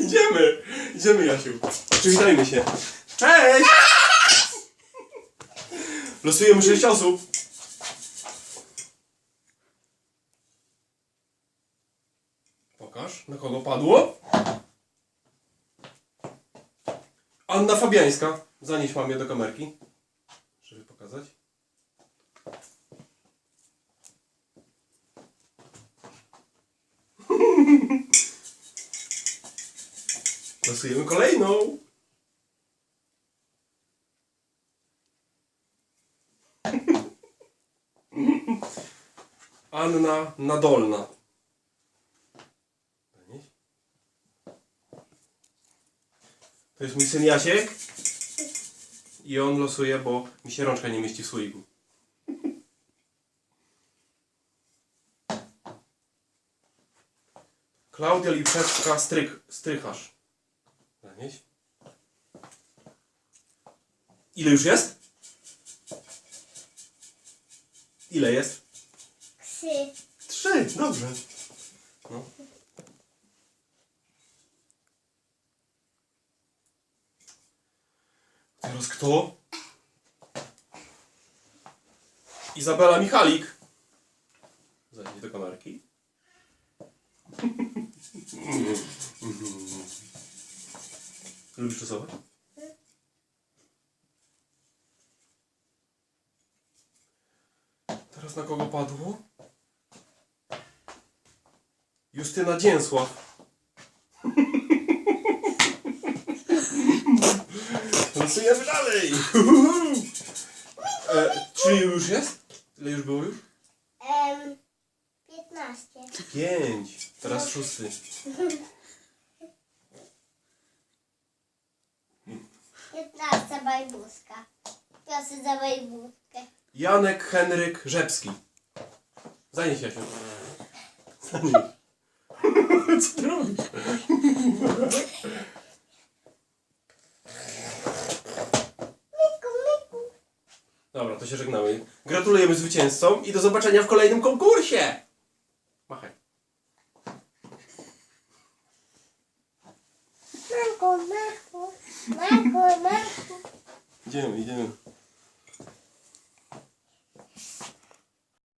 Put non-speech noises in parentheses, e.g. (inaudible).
Idziemy! Idziemy, Jasiu. Przywitajmy się. Cześć! Losujemy 6 osób. Pokaż, na kogo padło. Anna Fabiańska. Zanieś mamie do kamerki, Losujemy kolejną. Anna Nadolna. To jest mój syn Jasiek. I on losuje, bo mi się rączka nie mieści w słoiku. Klaudia Lipczewska stryk, strycharz. Ile już jest? Ile jest? Trzy. Trzy, dobrze. No. Teraz kto? Izabela Michalik. Zajdzie do kamerki. (laughs) Lubisz rysować? Teraz na kogo padło? Justyna Dzięsław. (laughs) Losujemy dalej. E, czy już jest? Ile już było już? Em, piętnaście. Pięć. Teraz szósty. (laughs) Piętnasta bajbuska. Piosy za bajbuskę. Janek Henryk Rzepski. Zanieś Jasiu. Zanieś. Co ty robisz? Miku, miku. Dobra, to się żegnamy. Gratulujemy zwycięzcom i do zobaczenia w kolejnym konkursie. 이제는 이제는